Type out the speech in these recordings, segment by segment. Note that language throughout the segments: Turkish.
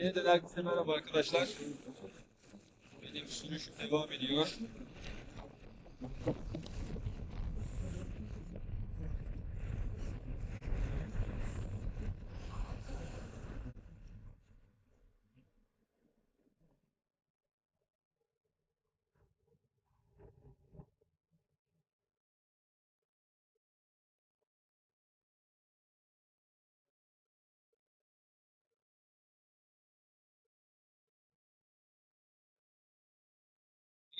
Yeniden herkese merhaba arkadaşlar. Benim sürüşüm devam ediyor.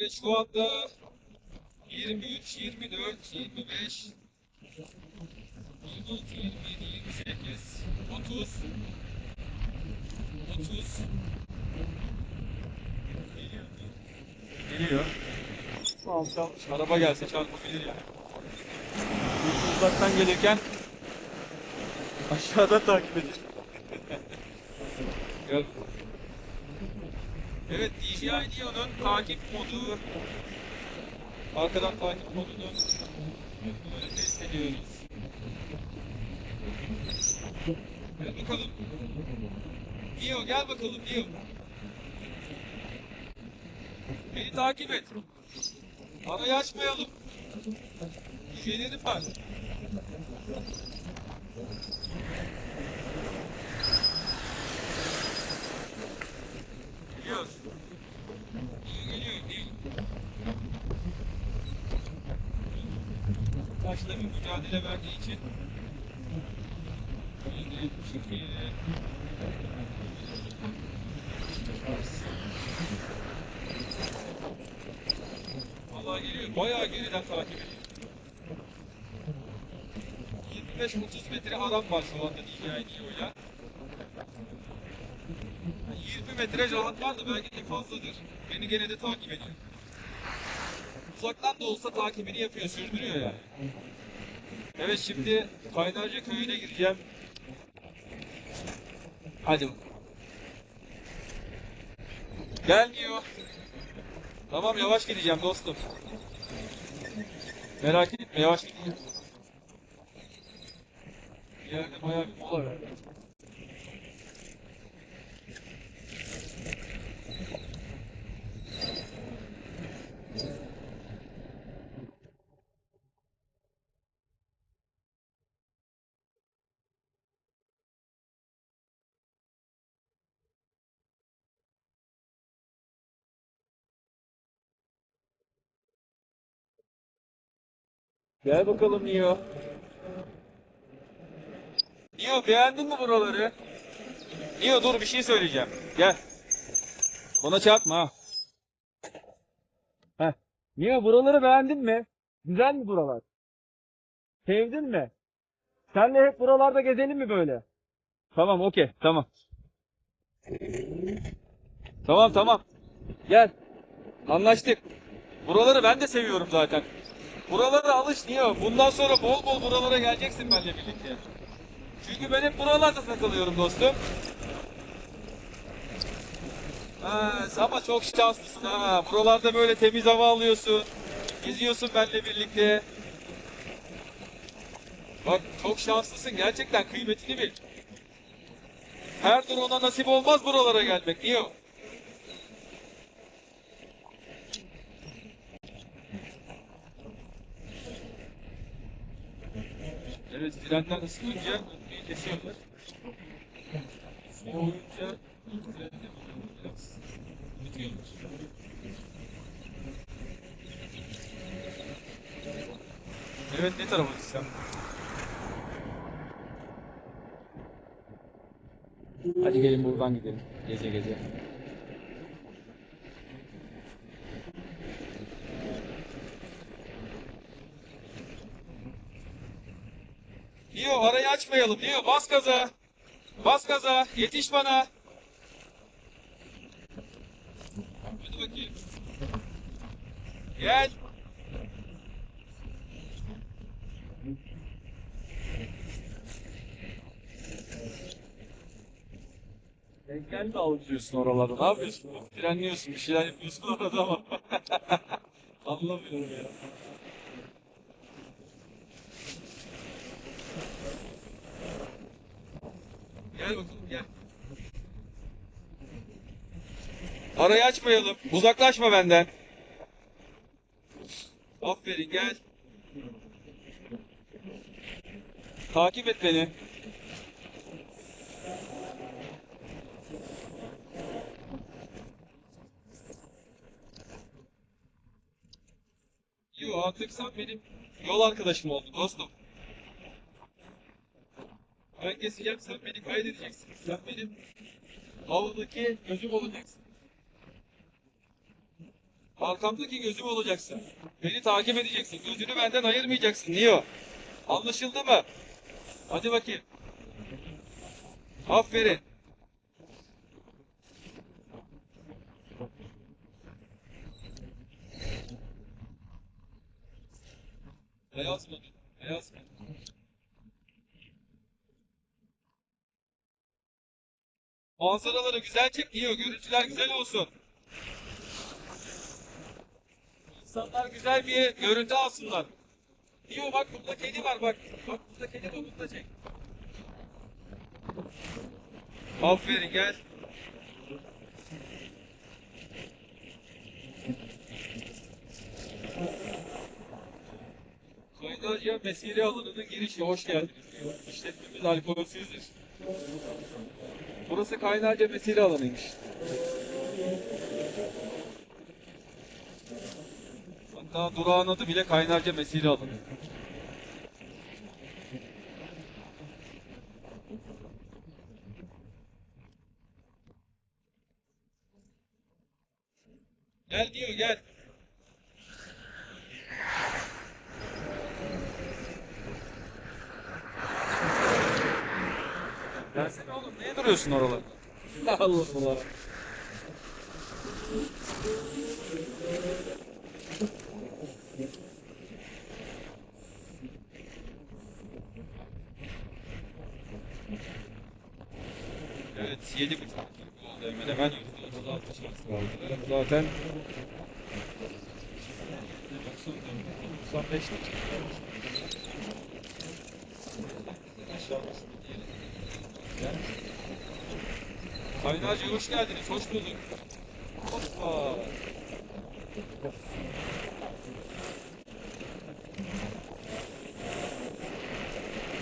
Ve şu anda 23, 24, 25, 26, 27, 28, 30, 30. Geliyor. Tamam tamam. Araba gelse çarpabilir yani. Uzaktan gelirken aşağıdan takip edin. Gel. Evet DJI Neo'nun takip modu arkadan takip modunu böyle test ediyoruz. Gel bakalım. Neo gel bakalım Neo. Beni takip et. Arayı açmayalım. Şeylerim var. Geliyor. Neo geliyor. Neo. Başta bir mücadele verdiği için şekilde Vallahi geliyor. Bayağı geriden takip ediyor. 25-30 metre aram var şu anda DJI Neo'yla. 20 metre rahat var da belki de fazladır. Beni gene de takip ediyor. Uzaktan da olsa takibini yapıyor, sürdürüyor yani. Evet şimdi Kaynarca köyüne gireceğim. Hadi. Gelmiyor. Tamam yavaş gideceğim dostum. Merak etme yavaş gideceğim. Bir yerde bayağı bir mola ver. Gel bakalım Neo. Neo beğendin mi buraları? Neo dur bir şey söyleyeceğim. Gel. Bana çarpma ha. Heh. Neo buraları beğendin mi? Güzel mi buralar? Sevdin mi? Senle hep buralarda gezelim mi böyle? Tamam okey tamam. Tamam tamam. Gel. Anlaştık. Buraları ben de seviyorum zaten. Buralara alış Neo. Bundan sonra bol bol buralara geleceksin benimle birlikte. Çünkü ben hep buralarda takılıyorum dostum. Ha, ama çok şanslısın ha. Buralarda böyle temiz hava alıyorsun. Geziyorsun benimle birlikte. Bak çok şanslısın. Gerçekten kıymetini bil. Her drone'a nasip olmaz buralara gelmek. Niye o? Evet, frenler ısınınca kesiyorlar. Soğuyunca frenle biraz bitiyorlar. Evet, ne tarafa gitsem? Hadi gelin buradan gidelim. Gece gece. Neo arayı açmayalım. Neo bas gaza. Bas gaza. Yetiş bana. Hadi bakayım. Gel. Engel mi avutuyorsun oralarda? Ne yapıyorsun? Frenliyorsun, bir şeyler yapıyorsun orada ama. Anlamıyorum ya. Gel bakalım gel. Arayı açmayalım. Uzaklaşma benden. Aferin gel. Takip et beni. Yo artık sen benim yol arkadaşım oldun dostum. Ben keseceğim sen beni kaydedeceksin. Sen benim avludaki gözüm olacaksın. Arkamdaki gözüm olacaksın. Beni takip edeceksin. Gözünü benden ayırmayacaksın. Neo. Anlaşıldı mı? Hadi bakayım. Aferin. Beyaz mı? Beyaz mı? Manzaraları güzel çek Neo. Görüntüler güzel olsun. İnsanlar güzel bir görüntü alsınlar. Neo bak burada kedi var bak. Bak burada kedi var bunu da çek. Aferin gel. Kaynarca mesire alanının girişi hoş geldiniz diyor. İşletmemiz alkolsüzdür. Burası Kaynarca mesire alanıymış. Hatta durağın adı bile Kaynarca mesire alanı. Gel diyor gel. Gelsene oğlum niye duruyorsun oralarda? Allah Allah. Evet, yedi buçuk dakika oldu hemen hemen. Zaten 95 dakika. Aşağı düştü diyelim. Gel. Kaynarca hoş geldiniz, hoş bulduk. Hoppa.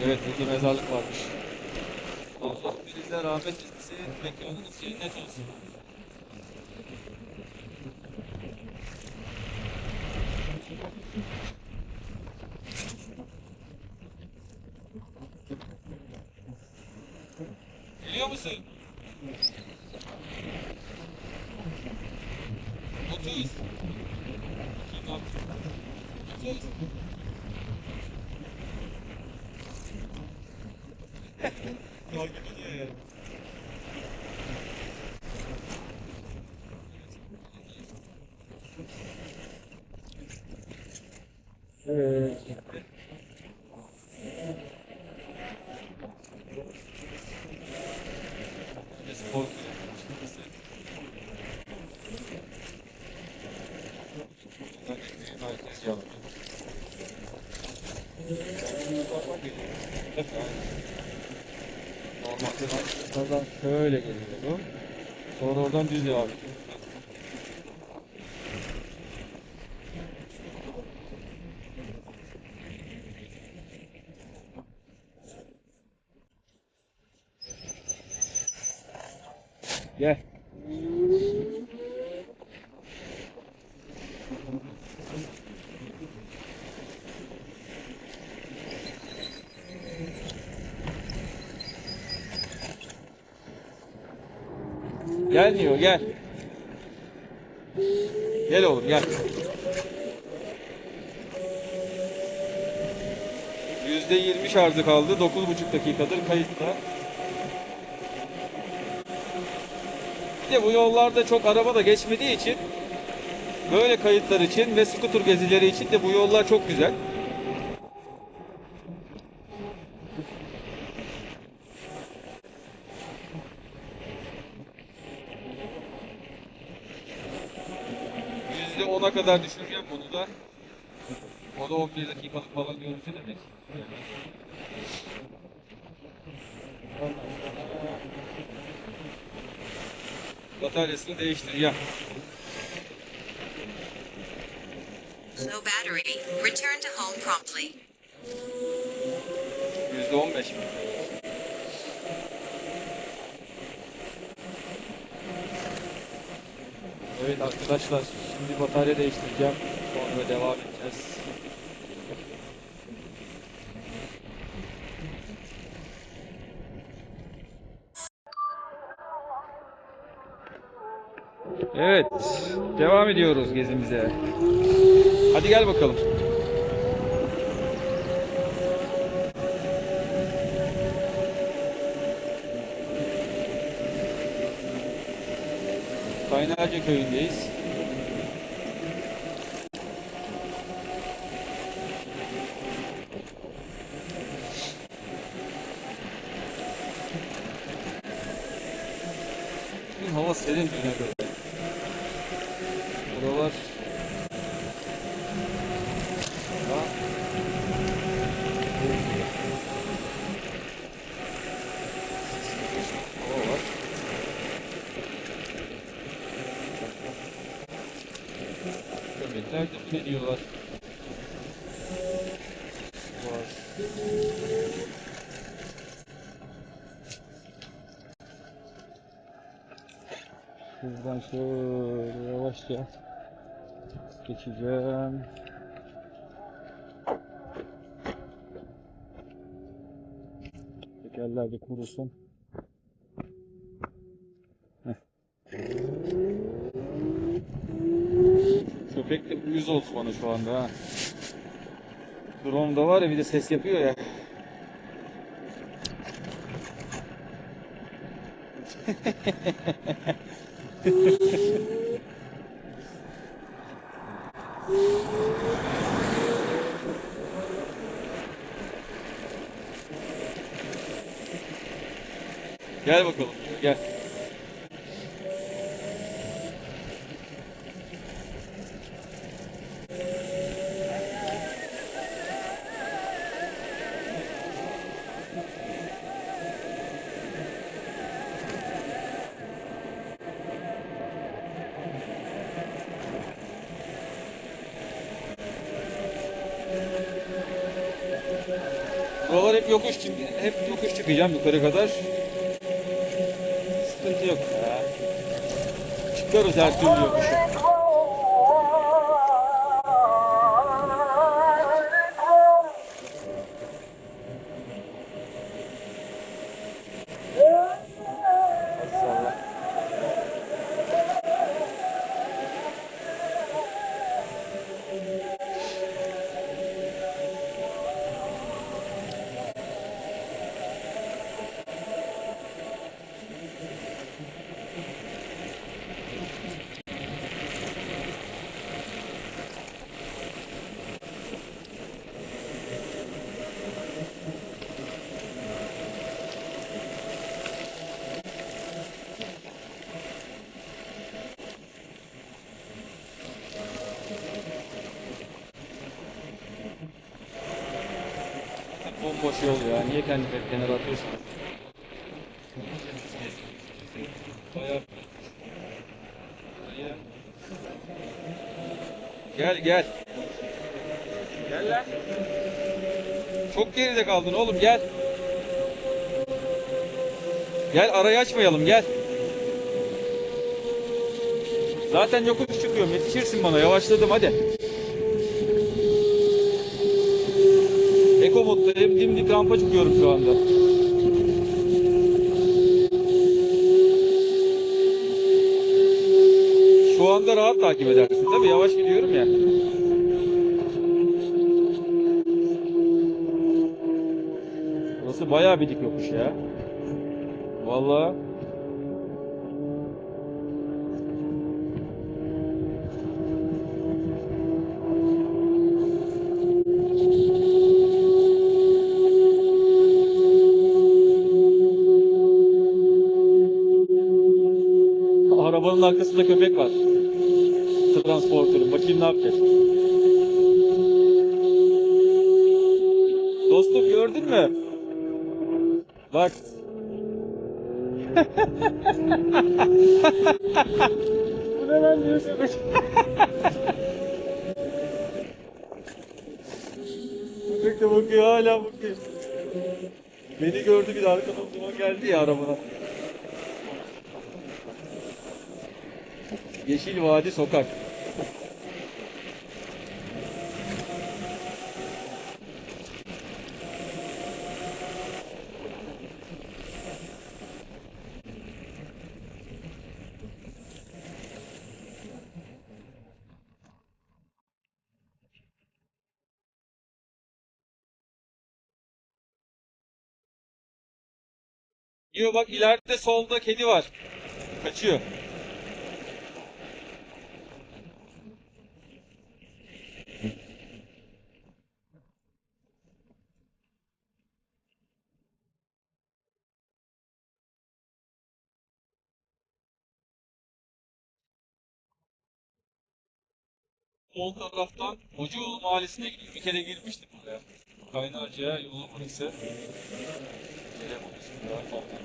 Evet, burada mezarlık varmış. Allah birinize rahmet etsin, mekanınız cennet olsun. Biliyor musun? 30. Kim attı? 30. Takip ediyor ya. Evet. Bir de spor kulübü açılması. Buradan ekmeği merkez yaptı. Bak geliyor. Hep aynı. Normalde oradan şöyle geliyordu. Sonra oradan düz devam ediyor. Gel. Gelmiyor gel. Gel oğlum gel. Yüzde yirmi şarjı kaldı. Dokuz buçuk dakikadır kayıtta. Bir de bu yollarda çok araba da geçmediği için böyle kayıtlar için ve skuter gezileri için de bu yollar çok güzel. Yüzde ona kadar düşüreceğim bunu da. O da 11 dakikalık falan görüntü demek. Bataryasını değiştireceğim. Low battery. Return to home promptly. %15 mi? Evet arkadaşlar şimdi batarya değiştireceğim. Sonra devam edeceğiz. Evet, devam ediyoruz gezimize. Hadi gel bakalım. Kaynarca köyündeyiz. Bugün hava serin düne göre. Buralar daha hava var. Köpekler de ne diyorlar? Var. Buradan şöyle yavaşça geçeceğim. Tekerler de kurusun. Heh. Köpek de uyuz oldu bana şu anda ha. Drone'da var ya bir de ses yapıyor ya. Gel bakalım, gel. Çıkacağım yukarı kadar. Sıkıntı yok ya. Çıkarız her türlü yokuşu. Bomboş yol ya. Niye kendini hep kenara atıyorsun? Gel gel. Gel lan. Çok geride kaldın oğlum gel. Gel arayı açmayalım gel. Zaten yokuş çıkıyorum yetişirsin bana yavaşladım hadi. Dimdik rampa çıkıyorum şu anda. Şu anda rahat takip edersin tabi yavaş gidiyorum ya. Burası bayağı bir dik yokuş ya. Vallahi. Arkasında köpek var. Transporter'ın. Bakayım ne yapacak. Dostum gördün mü? Bak. Bu ne lan diyor köpek. köpek de bakıyor hala bakıyor. Beni gördü bir de arkadan duman geldi ya arabana. Yeşil Vadi Sokak. Diyor bak ileride solda kedi var. Kaçıyor. Sol taraftan Hocaoğlu Mahallesi'ne gidiyor. Bir kere girmiştim buraya. Kaynarca'ya yolu. Daha fazla.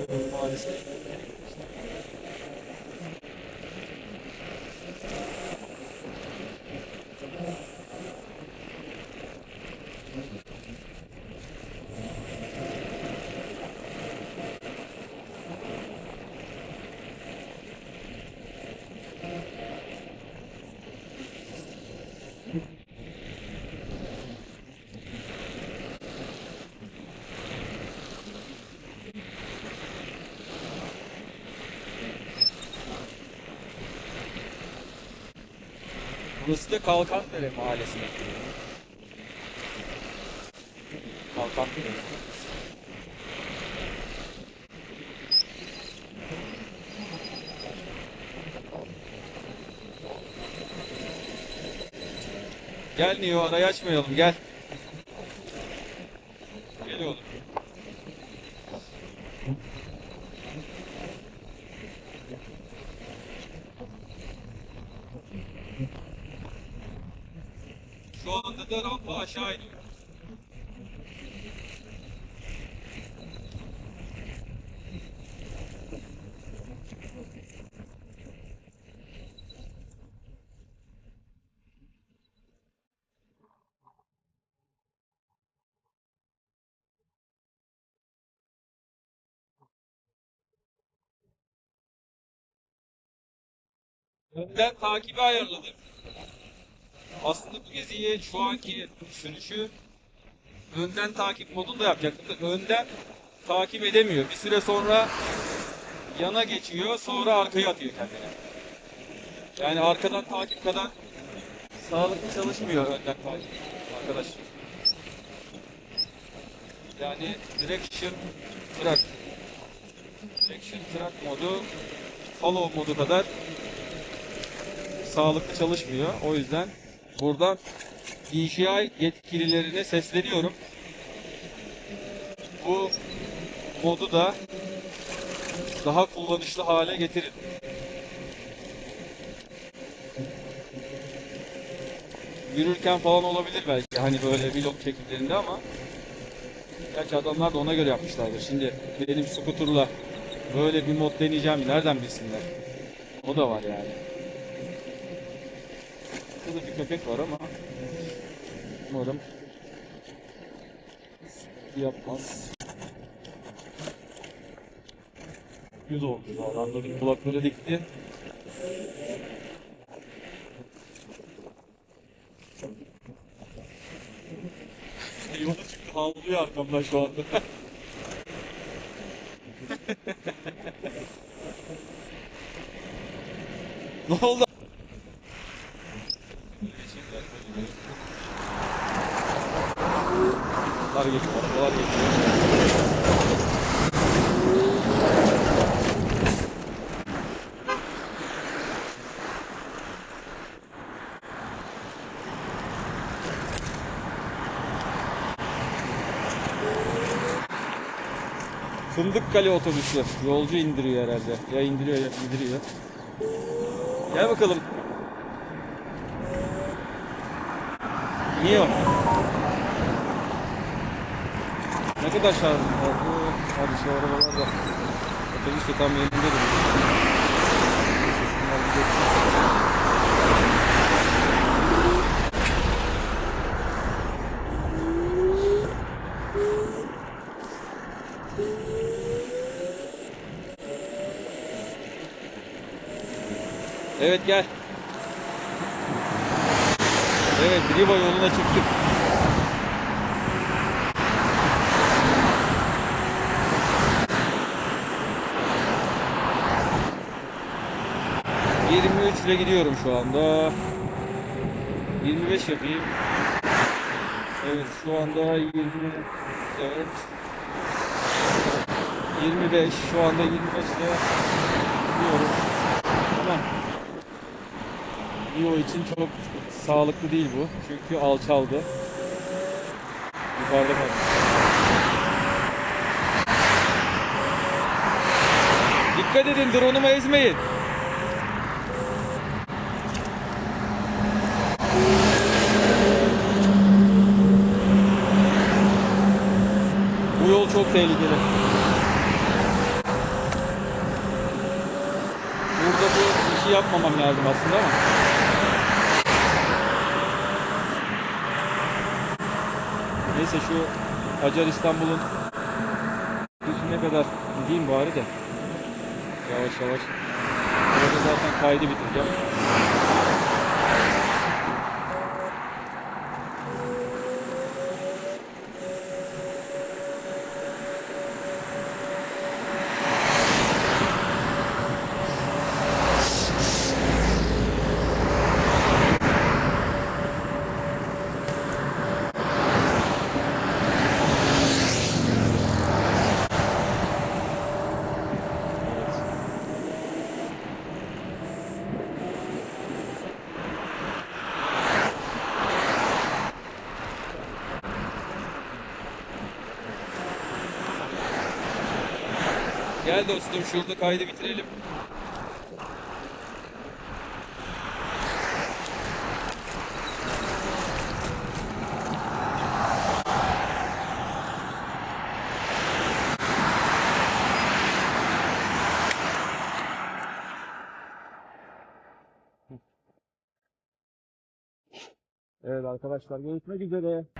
Hocaoğlu Mahallesi'ne Burası da Kalkandere Mahallesi. Kalkandere. Gel Neo arayı açmayalım. Gel oğlum. Şu anda da rampa aşağı iniyor. Önden takibi ayarladım. Aslında bu geziyi şu anki sürüşü önden takip modunda yapacaktım. Önden takip edemiyor. Bir süre sonra yana geçiyor, sonra arkaya atıyor kendini. Yani arkadan takip kadar sağlıklı çalışmıyor önden takip arkadaş. Yani direction track direction track modu follow modu kadar sağlıklı çalışmıyor. O yüzden buradan DJI yetkililerine sesleniyorum. Bu modu da daha kullanışlı hale getirin. Yürürken falan olabilir belki hani böyle vlog çekimlerinde ama Gerçi adamlar da ona göre yapmışlardır. Şimdi benim skuturla böyle bir mod deneyeceğim nereden bilsinler? O da var yani. Burada bir köpek var ama umarım yapmaz. Yüz oldu zaten. Anladım. Kulakları dikti. Yola çıktı havlıyor arkamdan şu anda. ne oldu? Arabalar geçiyor, arabalar geçiyor. Fındıkkale otobüsü. Yolcu indiriyor herhalde. Ya indiriyor ya indiriyor. Gel bakalım. Neo. Ne kadar şarjım kaldı? Hadi şu arabalar da. Otobüs de tam yerinde duruyor. Şunlar bir geçsin. Evet gel. Evet Riva yoluna çıktık. Yirmi üç ile gidiyorum şu anda. 25 yapayım. Evet şu anda 24 25 şu anda 25 ile gidiyorum. Tamam. Rio için çok sağlıklı değil bu. Çünkü alçaldı. Yukarıda kaldı. Dikkat edin drone'umu ezmeyin. Çok tehlikeli. Burada bu işi yapmamam lazım aslında ama. Neyse şu Hacer İstanbul'un üstüne kadar gideyim bari de. Yavaş yavaş. Orada zaten kaydı bitireceğim. Gel dostum şurada kaydı bitirelim. Evet arkadaşlar görüşmek üzere.